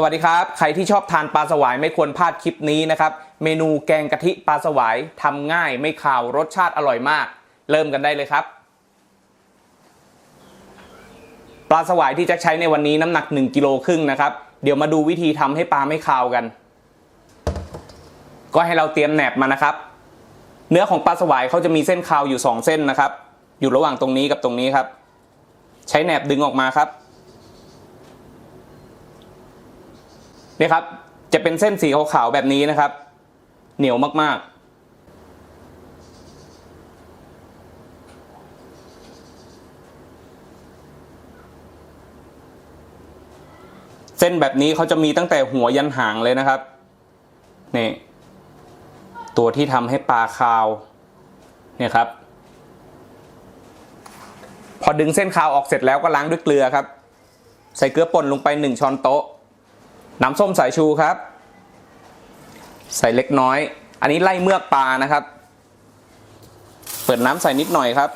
สวัสดีครับ ใครที่ชอบทานปลาสวายไม่ควรพลาดคลิปนี้นะครับ เมนูแกงกะทิปลาสวายทำง่ายไม่ขาวรสชาติอร่อยมาก เริ่มกันได้เลยครับ ปลาสวายที่จะใช้ในวันนี้น้ำหนัก 1กิโลครึ่งนะครับ เดี๋ยวมาดูวิธีทำให้ปลาไม่คาวกัน ก็ให้เราเตรียมแหนบมานะครับ เนื้อของปลาสวายเขาจะมีเส้นคาวอยู่ 2 เส้นนะครับ อยู่ระหว่างตรงนี้กับตรงนี้ครับ ใช้แหนบดึงออกมาครับ นี่ครับจะเป็นเส้นสีขาวๆแบบนี้นะครับ เหนียวมากๆเส้นแบบนี้เขาจะมีตั้งแต่หัวยันหางเลยนะครับนี่ตัวที่ทำให้ปลาคาวเนี่ยครับ พอดึงเส้นคาวออกเสร็จแล้วก็ล้างด้วยเกลือครับ ใส่เกลือป่นลงไปหนึ่งช้อนโต๊ะ น้ำส้มสายชูครับ ใส่เล็กน้อย อันนี้ไล่เมือกปลานะครับ เปิดน้ำใส่นิดหน่อยครับ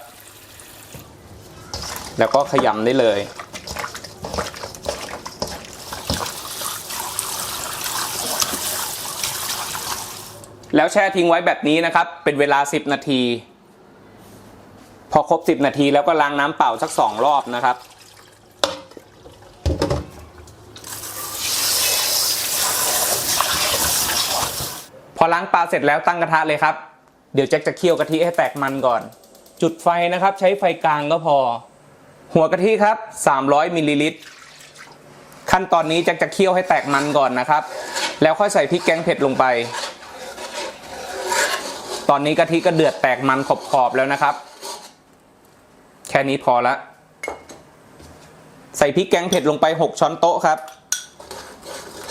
แล้วก็ขยำได้เลยแล้วแช่ทิ้งไว้แบบนี้นะครับ เป็นเวลา 10 นาที พอครบ 10 นาทีแล้วก็ล้างน้ำเปล่าสัก 2 รอบนะครับ อล้างปลาเสร็จแล้วตั้งกระทะเลยครับ เดี๋ยวแจ็คจะเคี่ยวกะทิให้แตกมันก่อน จุดไฟนะครับ ใช้ไฟกลางก็พอ หัวกะทิครับ 300มิลลิลิตรขั้นตอนนี้แจ็คจะเคี่ยวให้แตกมันก่อนนะครับ แล้วค่อยใส่พริกแกงเผ็ดลงไป ตอนนี้กะทิก็เดือดแตกมันขอบๆแล้วนะครับ แค่นี้พอละ ใส่พริกแกงเผ็ดลงไป 6 ช้อนโต๊ะครับ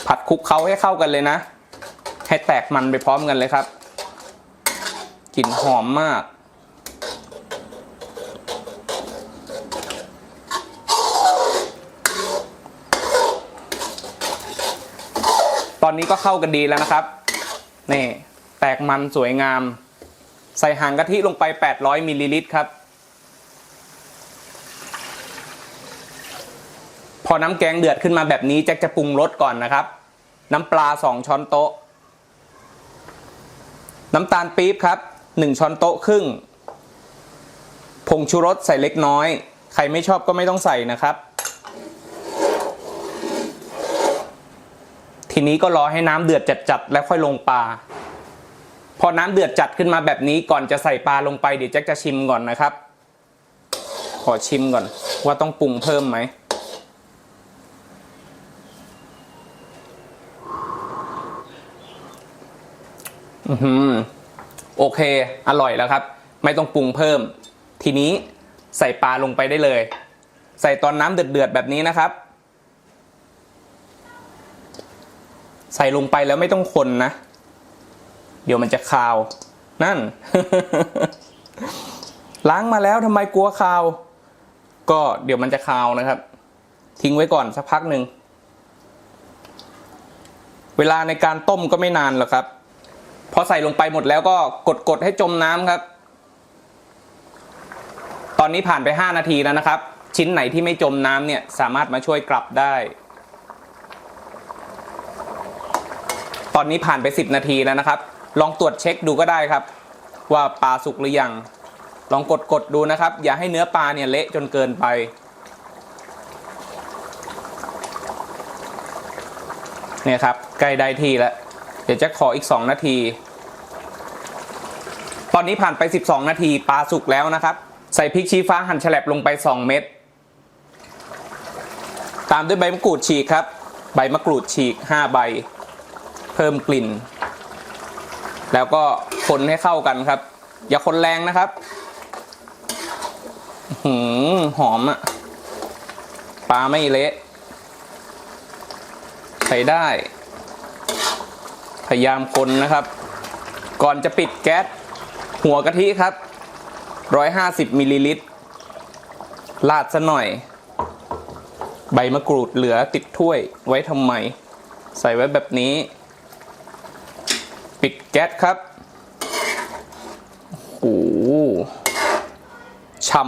ผัดคลุกเคล้าให้เข้ากันเลยนะ ให้แตกมันไปพร้อมกันเลยครับกลิ่นหอมมาก ตอนนี้ก็เข้ากันดีแล้วนะครับ นี่ แตกมันสวยงาม ใส่หางกะทิลงไป 800มิลลิลิตรครับ พอน้ำแกงเดือดขึ้นมาแบบนี้แจ็คจะปรุงรสก่อนนะครับ น้ำปลา 2 ช้อนโต๊ะ น้ำตาลปี๊บครับ 1 ช้อนโต๊ะครึ่ง ผงชูรสใส่เล็กน้อย ใครไม่ชอบก็ไม่ต้องใส่นะครับ ทีนี้ก็รอให้น้ำเดือดจัดๆแล้วค่อยลงปลา พอน้ำเดือดจัดขึ้นมาแบบนี้ก่อนจะใส่ปลาลงไปเดี๋ยวแจ็คจะชิมก่อนนะครับ ขอชิมก่อนว่าต้องปรุงเพิ่มไหม อือหือโอเค อร่อยแล้วครับ ไม่ต้องปรุงเพิ่ม ทีนี้ใส่ปลาลงไปได้เลย ใส่ตอนน้ำเดือดๆแบบนี้นะครับ ใส่ลงไปแล้วไม่ต้องคนนะ เดี๋ยวมันจะคาว นั่น ล้างมาแล้วทำไมกลัวคาว ก็เดี๋ยวมันจะคาวนะครับ ทิ้งไว้ก่อนสักพักหนึ่ง เวลาในการต้มก็ไม่นานหรอกครับ พอใส่ลงไปหมดแล้วก็กดกดให้จมน้ำครับ ตอนนี้ผ่านไป 5 นาทีแล้วนะครับ ชิ้นไหนที่ไม่จมน้ำเนี่ยสามารถมาช่วยกลับได้ ตอนนี้ผ่านไป 10 นาทีแล้วนะครับ ลองตรวจเช็คดูก็ได้ครับ ว่าปลาสุกหรือยัง ลองกดกดดูนะครับ อย่าให้เนื้อปลาเนี่ยเละจนเกินไปเนี่ยครับใกล้ได้ที่แล้ว ดี๋ยวจะขออีก 2 นาที ตอนนี้ผ่านไป 12 นาทีปลาสุกแล้วนะครับ ใส่พริกชี้ฟ้าหั่นแฉลบลงไป 2 เม็ดตามด้วยใบมะกรูดฉีกครับ ใบมะกรูดฉีก 5 ใบ เพิ่มกลิ่น แล้วก็คนให้เข้ากันครับ อย่าคนแรงนะครับหืมหอมอะปลาไม่เละใช้ได้ พยายามคนนะครับ ก่อนจะปิดแก๊สหัวกะทิครับ 150มิลลิลิตรลาดซะหน่อย ใบมะกรูดเหลือติดถ้วยไว้ทำไม ใส่ไว้แบบนี้ ปิดแก๊สครับโอ้โหช่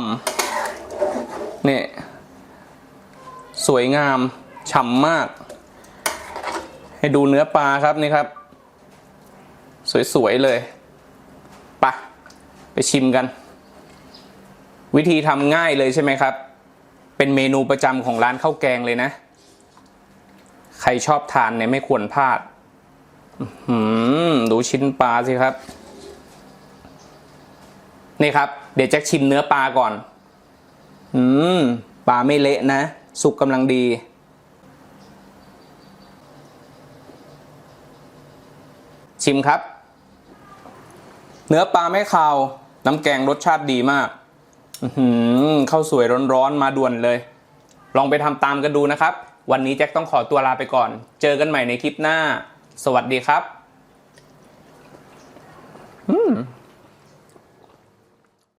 ำเนี่ยสวยงาม ฉ่ำมาก ให้ดูเนื้อปลาครับนี่ครับ สวยๆเลยปะไปชิมกัน วิธีทำง่ายเลยใช่ไหมครับ เป็นเมนูประจำของร้านข้าวแกงเลยนะ ใครชอบทานเนี่ยไม่ควรพลาดหือดูชิ้นปลาสิครับ นี่ครับ เดี๋ยวแจ็คชิมเนื้อปลาก่อน อืมปลาไม่เละนะ สุกกำลังดีชิมครับ เนื้อปลาไม่คาว น้ำแกงรสชาติดีมากอืข้าวสวยร้อนๆมาด่วนเลย ลองไปทำตามกันดูนะครับ วันนี้แจ็คต้องขอตัวลาไปก่อน เจอกันใหม่ในคลิปหน้า สวัสดีครับ อืม